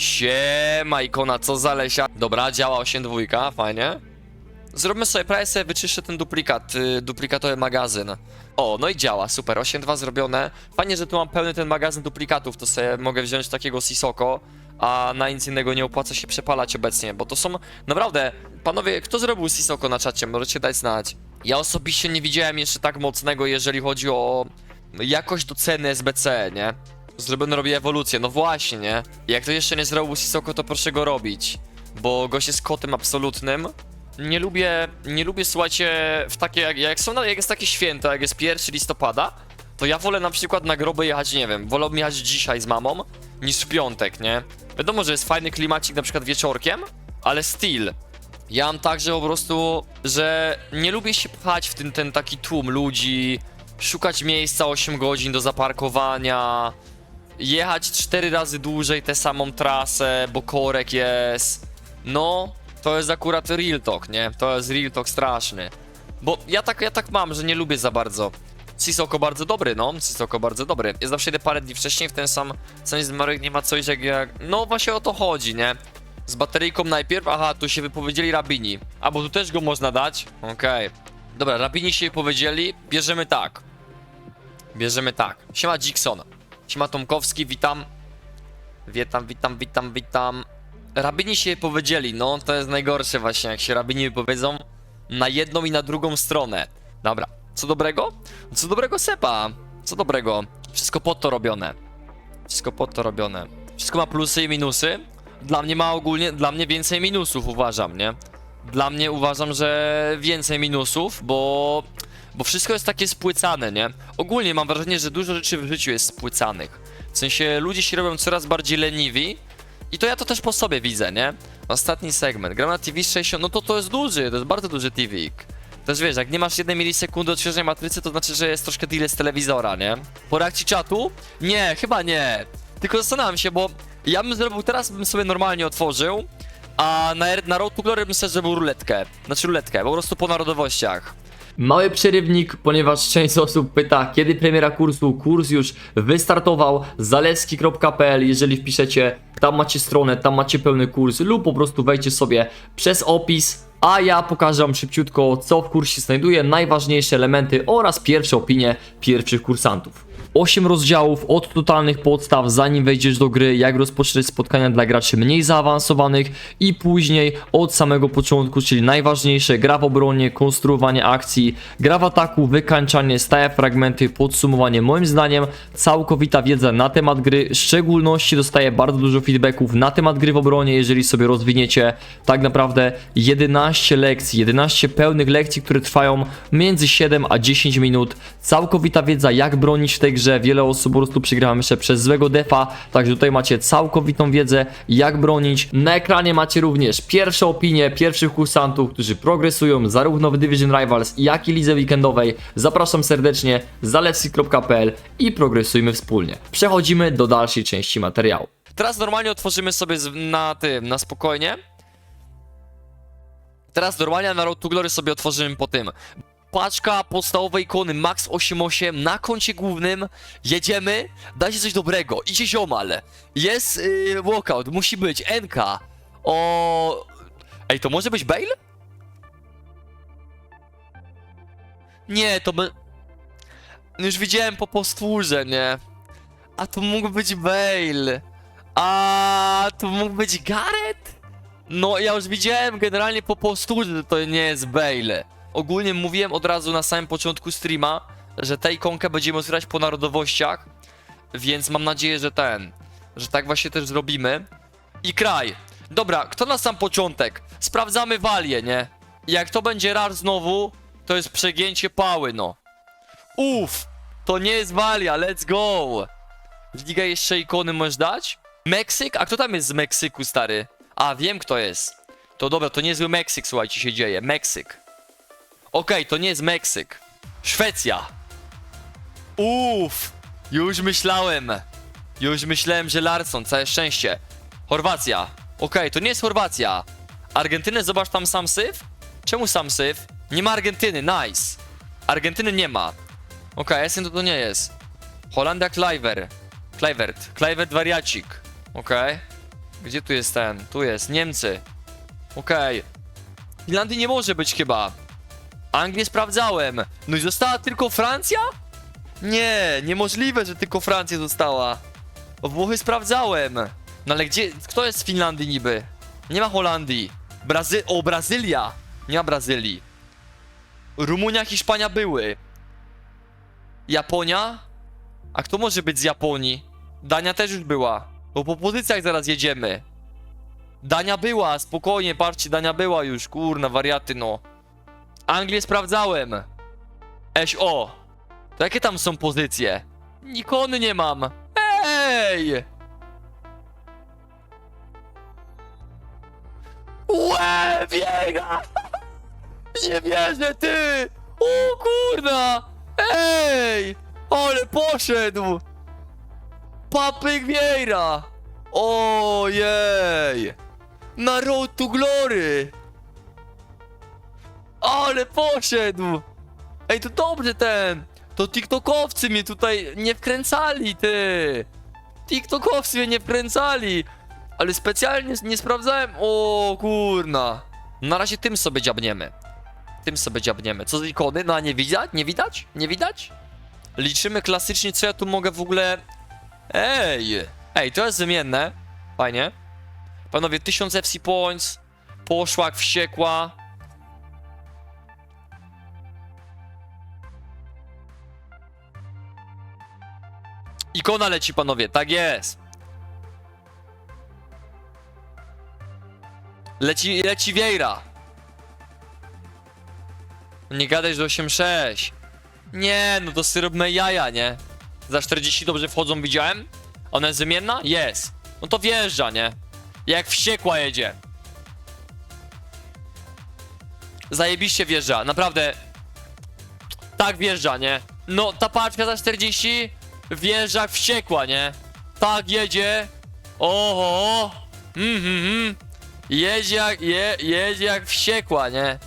Siema ikona, co za lesia. Dobra, działa 8.2, fajnie. Zróbmy sobie, prawie sobie wyczyszczę ten duplikat, y, duplikatowy magazyn. O, no i działa, super, 8.2 zrobione. Fajnie, że tu mam pełny ten magazyn duplikatów, to sobie mogę wziąć takiego Sisoko, a na nic innego nie opłaca się przepalać obecnie, bo to są, naprawdę, panowie, kto zrobił Sisoko na czacie, możecie dać znać. Ja osobiście nie widziałem jeszcze tak mocnego, jeżeli chodzi o jakość do ceny SBC, nie? Zrobiony robi ewolucję, no właśnie, nie? Jak to jeszcze nie zrobił Sisoko, to proszę go robić, bo gość jest kotem absolutnym, nie lubię, nie lubię, słuchajcie, w takie, jak, jak są, jak jest takie święto, jak jest 1 listopada, to ja wolę na przykład na groby jechać, nie wiem, wolę jechać dzisiaj z mamą, niż w piątek, nie? Wiadomo, że jest fajny klimacik na przykład wieczorkiem, ale still. Ja mam tak, że po prostu, że nie lubię się pchać w ten, ten taki tłum ludzi, szukać miejsca 8 godzin do zaparkowania, jechać 4 razy dłużej tę samą trasę, bo korek jest. No, to jest akurat real talk, nie? To jest real talk straszny. Bo ja tak, ja tak mam, że nie lubię za bardzo. Sisoko bardzo dobry, no. Sisoko bardzo dobry. Ja zawsze idę parę dni wcześniej w ten sam Marek nie ma coś jak, jak... No właśnie o to chodzi, nie? Z bateryjką najpierw, aha, tu się wypowiedzieli Rabini. A, bo tu też go można dać? Okej. Dobra, Rabini się wypowiedzieli, bierzemy tak. Bierzemy tak. Siema Dixon. Siema Tomkowski, witam. Witam, witam, witam, witam. Rabini się powiedzieli, no to jest najgorsze właśnie, jak się rabini powiedzą na jedną i na drugą stronę. Dobra, co dobrego? Co dobrego sepa, co dobrego. Wszystko pod to robione. Wszystko pod to robione. Wszystko ma plusy i minusy. Dla mnie ma ogólnie, dla mnie więcej minusów uważam, nie? Dla mnie uważam, że więcej minusów, bo... Bo wszystko jest takie spłycane, nie? Ogólnie mam wrażenie, że dużo rzeczy w życiu jest spłycanych. W sensie ludzie się robią coraz bardziej leniwi, i to ja to też po sobie widzę, nie? Ostatni segment. Gram na TV 60, no to to jest duży, to jest bardzo duży TV. Jest wiesz, jak nie masz jednej milisekundy odświeżenia matrycy, to znaczy, że jest troszkę delay z telewizora, nie? Po reakcji czatu? Nie, chyba nie. Tylko zastanawiam się, bo ja bym zrobił, teraz bym sobie normalnie otworzył, a na, na Road to Glory bym sobie zrobił ruletkę. Znaczy ruletkę, po prostu po narodowościach. Mały przerywnik, ponieważ część osób pyta, kiedy premiera kursu. Kurs już wystartował. Zaleski.pl, jeżeli wpiszecie, tam macie stronę, tam macie pełny kurs, lub po prostu wejdźcie sobie przez opis. A ja pokażę Wam szybciutko, co w kursie znajduje, najważniejsze elementy oraz pierwsze opinie pierwszych kursantów. 8 rozdziałów od totalnych podstaw, zanim wejdziesz do gry, jak rozpoczynać spotkania dla graczy mniej zaawansowanych i później od samego początku, czyli najważniejsze, gra w obronie, konstruowanie akcji, gra w ataku, wykańczanie, stałe fragmenty, podsumowanie. Moim zdaniem całkowita wiedza na temat gry, w szczególności dostaję bardzo dużo feedbacków na temat gry w obronie, jeżeli sobie rozwiniecie tak naprawdę 11 lekcji, 11 pełnych lekcji, które trwają między 7 a 10 minut. Całkowita wiedza jak bronić w tej grze, wiele osób po prostu przegrała jeszcze przez złego defa, także tutaj macie całkowitą wiedzę jak bronić. Na ekranie macie również pierwsze opinie pierwszych kursantów, którzy progresują zarówno w Division Rivals, jak i lidze weekendowej. Zapraszam serdecznie, zalewski.pl i progresujmy wspólnie. Przechodzimy do dalszej części materiału. Teraz normalnie otworzymy sobie na tym, na spokojnie. Teraz normalnie na Road to Glory sobie otworzymy po tym. Paczka podstawowej ikony Max 88 na koncie głównym. Jedziemy. Dajcie coś dobrego. Idzie ziomal. Jest yy, walkout. Musi być. NK. O... Ej, to może być Bale? Nie, to by... Już widziałem po postwórze, nie? A to mógł być Bale. A to mógł być Gareth? No ja już widziałem generalnie po posturze, że to nie jest Bale. Ogólnie mówiłem od razu na samym początku streama, że tę ikonkę będziemy otwierać po narodowościach, więc mam nadzieję, że ten, że tak właśnie też zrobimy. I kraj. Dobra, kto na sam początek? Sprawdzamy walię, nie? Jak to będzie rar znowu, to jest przegięcie pały, no. Uff, to nie jest walia, let's go. W ligę jeszcze ikony możesz dać? Meksyk? A kto tam jest z Meksyku, stary? A, wiem kto jest. To dobra, to niezły Meksyk, słuchajcie, się dzieje. Meksyk. Okej, to nie jest Meksyk. Szwecja. Uff, już myślałem. Już myślałem, że Larson, całe szczęście. Chorwacja. Okej, to nie jest Chorwacja. Argentynę, zobacz tam sam syf? Czemu sam syf? Nie ma Argentyny, nice. Argentyny nie ma. Okej, Essen to to nie jest. Holandia Kleiver. Kluivert. Kluivert wariacik. Okej. Gdzie tu jest ten? Tu jest, Niemcy. Okej. Finlandii nie może być chyba. Anglię sprawdzałem. No i została tylko Francja? Nie, niemożliwe, że tylko Francja została. Włochy sprawdzałem. No ale gdzie, kto jest z Finlandii niby? Nie ma Holandii. Brazy... O, Brazylia. Nie ma Brazylii. Rumunia, Hiszpania były. Japonia? A kto może być z Japonii? Dania też już była. Bo po pozycjach zaraz jedziemy. Dania była, spokojnie, patrzcie, Dania była już, kurna, wariaty, no. Anglię sprawdzałem. Eś, o. To jakie tam są pozycje? Nikony nie mam. Ej! Łe, biega! Nie wierzę, ty! O kurna! Ej! Ale poszedł! Papyk Vieira! Ojej! Na Road to Glory! Ale poszedł! Ej, to dobrze ten! To tiktokowcy mnie tutaj nie wkręcali, ty! Tiktokowcy mnie nie wkręcali! Ale specjalnie nie sprawdzałem. O kurna! Na razie tym sobie dziabniemy. Tym sobie dziabniemy. Co z ikony? No a nie widać? Nie widać? Nie widać? Liczymy klasycznie, co ja tu mogę w ogóle... Ej! Ej, to jest wymienne. Fajnie. Panowie, 1000 FC points. Poszła wściekła. Ikona leci, panowie, tak jest. Leci, leci Vieira. Nie gadaj, że 8-6. Nie, no to robimy jaja, nie? Za 40 dobrze wchodzą, widziałem? Ona jest wymienna? Jest. No to wjeżdża, nie? Jak wściekła jedzie. Zajebiście wjeżdża, naprawdę. Tak wjeżdża, nie? No, ta paczka za 40 wjeżdża jak wściekła, nie? Tak jedzie. Oho. Mhm, mhm. Jedzie jak, je, jedzie jak wściekła, nie?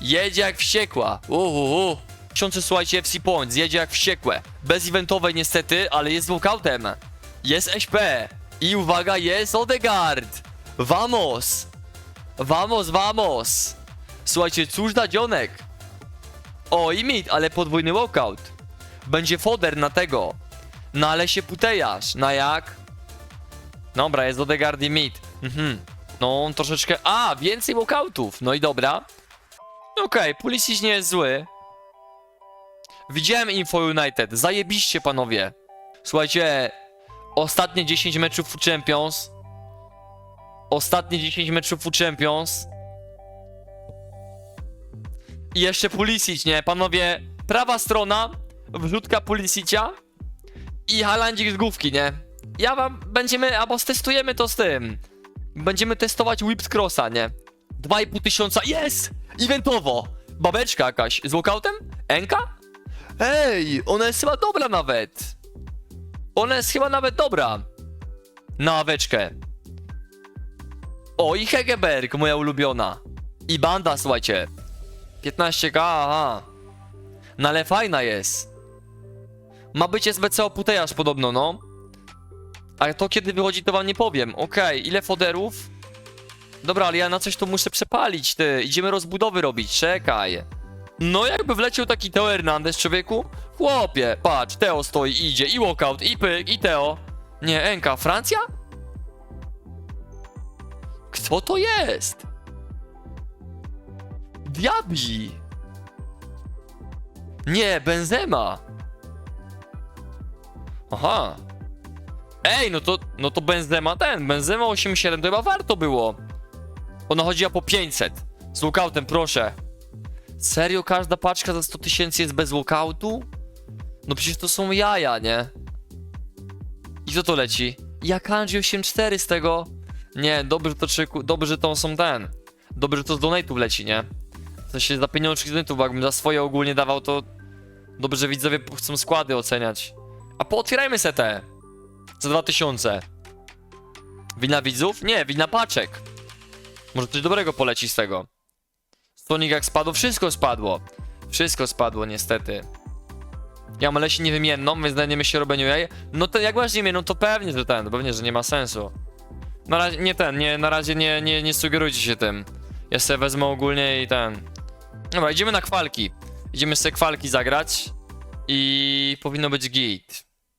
Jedzie jak wściekła. Uhu. Tysiące, słuchajcie, FC Points, jedzie jak wściekłe. Bez eventowej niestety, ale jest walkoutem. Jest SP. I uwaga, jest Odegaard. Vamos. Vamos, vamos. Słuchajcie, cóż da dzionek. O, i mit, ale podwójny walkout. Będzie foder na tego. No ale się putejasz. Na jak? Dobra, jest Odegaard i mit. Mhm. No, troszeczkę... A, więcej walkoutów. No i dobra. Okej, Pulisic nie jest zły. Widziałem Info United. Zajebiście, panowie. Słuchajcie, ostatnie 10 meczów u Champions. Ostatnie 10 meczów u Champions. I jeszcze Pulisic, nie? Panowie, prawa strona, wrzutka Pulisicia i Halandzik z główki, nie? Ja wam, będziemy, albo stestujemy to z tym. Będziemy testować Whips Crossa, nie? 2,5 tysiąca, jest! Eventowo! Babeczka jakaś, z walkoutem? Enka? Ej, ona jest chyba dobra nawet. Ona jest chyba nawet dobra. Na ławeczkę. O, i Hegeberg, moja ulubiona. I banda, słuchajcie. 15k, aha. No ale fajna jest. Ma być SBC Oputejasz podobno, no. A to kiedy wychodzi, to wam nie powiem. Okej, ile foderów? Dobra, ale ja na coś to muszę przepalić, ty. Idziemy rozbudowy robić, czekaj. No jakby wleciał taki Teo Hernandez, człowieku? Chłopie, patrz, Teo stoi, idzie, i walkout, i pyk, i Teo. Nie, Enka, Francja? Kto to jest? Diabi. Nie, Benzema. Aha. Ej, no to, no to Benzema ten, Benzema 8,7 to chyba warto było. Ona chodziła po 500. Z walkoutem, proszę. Serio, każda paczka za 100 tysięcy jest bez walkoutu? No przecież to są jaja, nie? I co to leci? Jak Kanji 8.4 z tego? Nie, dobrze, to człowieku, dobrze, to są ten. Dobrze, że to z donate'ów leci, nie? W sensie za pieniążki z donate'ów, jakbym za swoje ogólnie dawał, to... Dobrze, widzowie chcą składy oceniać. A pootwierajmy se te. Za 2000. Wina widzów? Nie, wina paczek. Może coś dobrego poleci z tego. Sonic jak spadło, wszystko spadło. Wszystko spadło niestety. Ja mam lesi niewymienną, więc zajmiemy się robieniu jaj. No to jak masz niemienną, to pewnie, że ten, pewnie, że nie ma sensu. Na razie, nie ten, nie, na razie nie, nie, nie sugerujcie się tym. Ja sobie wezmę ogólnie i ten. Dobra, idziemy na kwalki. Idziemy sobie kwalki zagrać i powinno być git.